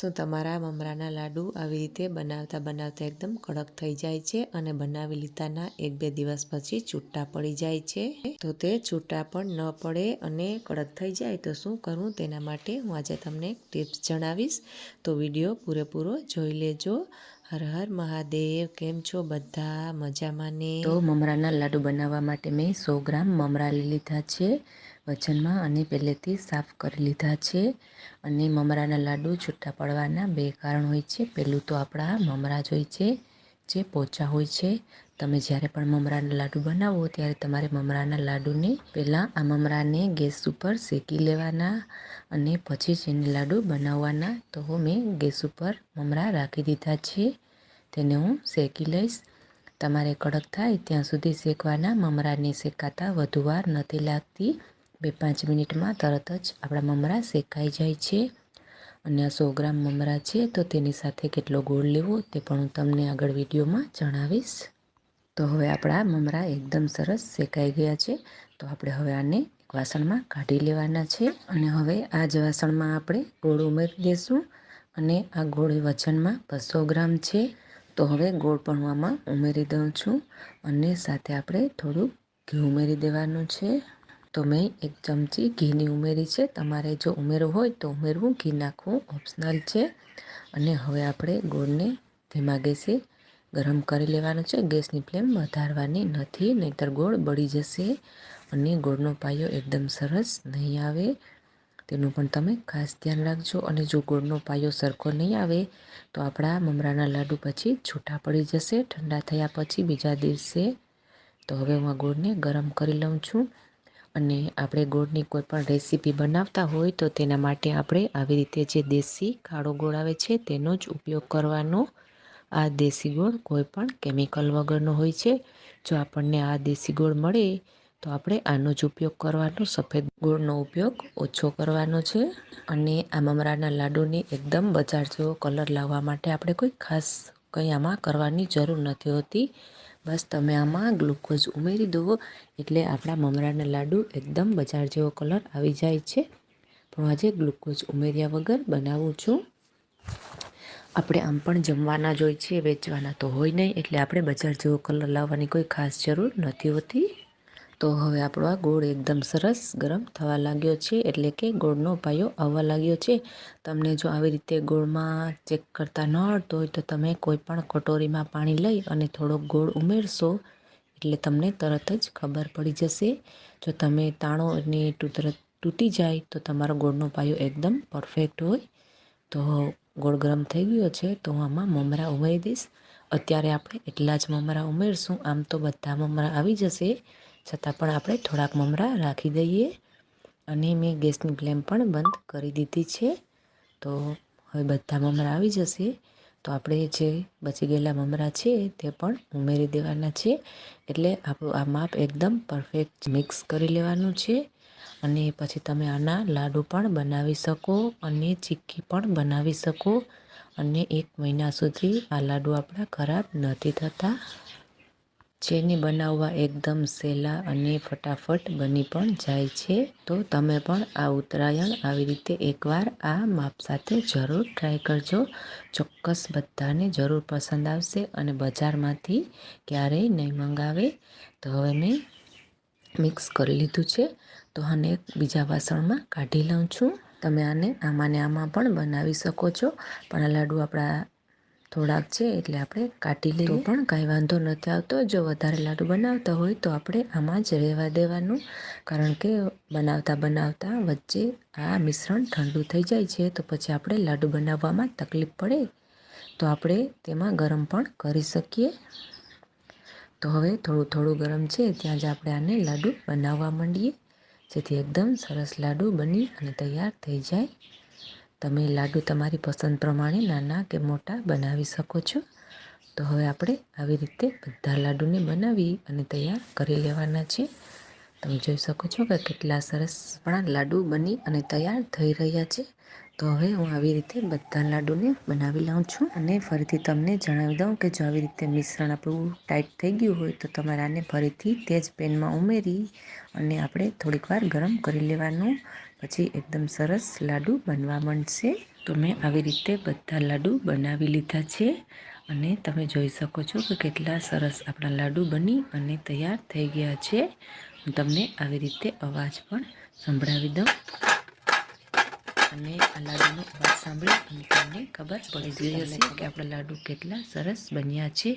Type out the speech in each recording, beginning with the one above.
શું તમારા મમરાના લાડુ આવી રીતે બનાવતા બનાવતા એકદમ કડક થઈ જાય છે અને બનાવી લીધાના એક બે દિવસ પછી છૂટા પડી જાય છે? તો તે છૂટા પણ ન પડે અને કડક થઈ જાય તો શું કરવું તેના માટે હું આજે તમને ટિપ્સ જણાવીશ. તો વીડિયો પૂરેપૂરો જોઈ લેજો. હર હર મહાદેવ, કેમ છો બધા? મજામાં ને? તો મમરાના લાડુ બનાવવા માટે મેં સો ગ્રામ મમરા લઈ લીધા છે, વજનમાં અને પહેલેથી સાફ કરી લીધા છે. અને મમરાના લાડુ છૂટા પડવાના બે કારણ હોય છે. પહેલું તો આપણા મમરા જ હોય છે, જે પોચા હોય છે. તમે જ્યારે પણ મમરાના લાડુ બનાવો, ત્યારે તમારે મમરાના લાડુને પહેલાં આ મમરાને ગેસ ઉપર શેકી લેવાના અને પછી જ એને લાડુ બનાવવાના. તો મેં ગેસ ઉપર મમરા રાખી દીધા છે. તેને હું શેકી લઈશ. તમારે કડક થાય ત્યાં સુધી શેકવાના. મમરાને શેકાતા વધુ વાર નથી લાગતી. બે પાંચ મિનિટમાં તરત જ આપણા મમરા શેકાઈ જાય છે. અને સો ગ્રામ મમરા છે, તો તેની સાથે કેટલો ગોળ લેવો, તે પણ હું તમને આગળ વિડીયોમાં જણાવીશ. તો હવે આપણા મમરા એકદમ સરસ શેકાઈ ગયા છે. તો આપણે હવે આને એક વાસણમાં કાઢી લેવાના છે અને હવે આ જ વાસણમાં આપણે ગોળ ઉમેરી દઈશું અને આ ગોળ વજનમાં બસો ગ્રામ છે. તો હવે ગોળ પણ ઉમેરી દઉં છું અને સાથે આપણે થોડું ઘી ઉમેરી દેવાનું છે. તો મેં એક ચમચી ઘીની ઉમેરી છે. તમારે જો ઉમેરવું હોય તો ઉમેરવું, ઘી નાખવું ઓપ્શનલ છે. અને હવે આપણે ગોળને ધીમા ગેસે ગરમ કરી લેવાનું છે. ગેસની ફ્લેમ વધારવાની નથી, નહીંતર ગોળ બળી જશે અને ગોળનો પાયો એકદમ સરસ નહીં આવે. તેનું પણ તમે ખાસ ધ્યાન રાખજો. અને જો ગોળનો પાયો સરખો નહીં આવે, તો આપણા મમરાના લાડુ પછી છૂટા પડી જશે, ઠંડા થયા પછી બીજા દિવસે. તો હવે હું આ ગોળને ગરમ કરી લઉં છું. અને આપણે ગોળની કોઈ પણ રેસીપી બનાવતા હોય, તો તેના માટે આપણે આવી રીતે જે દેશી કાળો ગોળ આવે છે, તેનો જ ઉપયોગ કરવાનો. આ દેશી ગોળ કોઈ પણ કેમિકલ વગરનો હોય છે. જો આપણને આ દેશી ગોળ મળે, તો આપણે આનો જ ઉપયોગ કરવાનો, સફેદ ગોળનો ઉપયોગ ઓછો કરવાનો છે. અને આ મમરાના લાડુની એકદમ બજાર જેવો કલર લાવવા માટે આપણે કોઈ ખાસ કંઈ આમાં કરવાની જરૂર નથી હોતી. બસ તમે આમાં ગ્લુકોઝ ઉમેરી દો, એટલે આપણા મમરાના લાડુ એકદમ બજાર જેવો કલર આવી જાય છે. પણ આજે ગ્લુકોઝ ઉમેર્યા વગર બનાવું છું. આપણે આમ પણ જમવાના જ હોય છે વેચવાના તો હોય નહીં, એટલે આપણે બજાર જેવો કલર લાવવાની કોઈ ખાસ જરૂર નથી હોતી. તો હવે આપણો આ ગોળ એકદમ સરસ ગરમ થવા લાગ્યો છે, એટલે કે ગોળનો પાયો આવવા લાગ્યો છે. તમને જો આવી રીતે ગોળમાં ચેક કરતા ન આવડતો હોય તો તમે કોઈ પણ કટોરીમાં પાણી લઈ અને થોડોક ગોળ ઉમેરશો, એટલે તમને તરત જ ખબર પડી જશે. જો તમે તાણો અને તરત તૂટી જાય તો તમારો ગોળનો પાયો એકદમ પરફેક્ટ હોય. તો ગોળ ગરમ થઈ ગયો છે, તો હું આમાં મમરા ઉમેરી દઈશ. અત્યારે આપણે એટલા જ મમરા ઉમેરશું. આમ તો બધા મમરા આવી જશે. છતાં પણ આપણે થોડાક મમરા રાખી દઈએ. અને મેં ગેસની ફ્લેમ પણ બંધ કરી દીધી છે. તો હવે બધા મમરા આવી જશે. તો આપણે જે બચી ગયેલા મમરા છે, તે પણ ઉમેરી દેવાના છે. એટલે આપણું આ માપ એકદમ પરફેક્ટ મિક્સ કરી લેવાનું છે. અને પછી તમે આના લાડુ પણ બનાવી શકો અને ચીક્કી પણ બનાવી શકો. અને એક મહિના સુધી આ લાડુ આપણા ખરાબ નથી થતા. જેને બનાવવા એકદમ સહેલા અને ફટાફટ બની પણ જાય છે. તો તમે પણ આ ઉત્તરાયણ આવી રીતે એકવાર આ માપ સાથે જરૂર ટ્રાય કરજો. ચોક્કસ બધાને જરૂર પસંદ આવશે અને બજારમાંથી ક્યારેય નહીં મંગાવે. તો હવે મેં મિક્સ કરી લીધું છે, તો આને બીજા વાસણમાં કાઢી લઉં છું. તમે આને આમાં ને આમાં પણ બનાવી શકો છો. પણ આ લાડુ આપણા થોડાક છે એટલે આપણે કાઢી લઈએ. પણ કાંઈ વાંધો નથી આવતો. જો વધારે લાડુ બનાવતા હોય તો આપણે આમાં જ રહેવા દેવાનું. કારણ કે બનાવતા બનાવતા વચ્ચે આ મિશ્રણ ઠંડુ થઈ જાય છે, તો પછી આપણે લાડુ બનાવવામાં તકલીફ પડે, તો આપણે તેમાં ગરમ પણ કરી શકીએ. તો હવે થોડું થોડું ગરમ છે ત્યાં જ આપણે આને લાડુ બનાવવા માંડીએ. જેથી એકદમ સરસ લાડુ બની અને તૈયાર થઈ જાય. તમે લાડુ તમારી પસંદ પ્રમાણે નાના કે મોટા બનાવી શકો છો. તો હવે આપણે આવી રીતે બધા લાડુને બનાવી અને તૈયાર કરી લેવાના છે. તમે જોઈ શકો છો કે કેટલા સરસ પણ લાડુ બની અને તૈયાર થઈ રહ્યા છે. તો હવે હું આવી રીતે બધા લાડુને બનાવી લઉં છું અને ફરીથી તમને જણાવી દઉં કે જો આવી રીતે મિશ્રણ આપણું ટાઈટ થઈ ગયું હોય તો તમારે આને ફરીથી તે જ પેનમાં ઉમેરી અને આપણે થોડીક વાર ગરમ કરી લેવાનું. પછી એકદમ સરસ લાડુ બનવા માંડશે. તો મેં આવી રીતે બધા લાડુ બનાવી લીધા છે અને તમે જોઈ શકો છો કે કેટલા સરસ આપણા લાડુ બની અને તૈયાર થઈ ગયા છે. હું તમને આવી રીતે અવાજ પણ સંભળાવી દઉં. અને આ લાડુનો અવાજ સાંભળી અને તમને ખબર પડી ગઈ હશે કે આપણા લાડુ કેટલા સરસ બન્યા છે.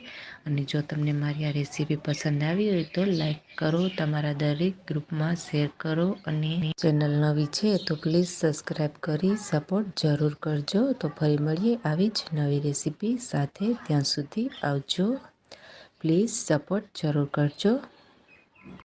અને જો તમને મારી આ રેસીપી પસંદ આવી હોય તો લાઈક કરો તમારા દરેક ગ્રુપમાં શેર કરો અને ચેનલ નવી છે તો પ્લીઝ સબસ્ક્રાઈબ કરી સપોર્ટ જરૂર કરજો. તો ફરી મળીએ આવી જ નવી રેસીપી સાથે. ત્યાં સુધી આવજો. પ્લીઝ સપોર્ટ જરૂર કરજો.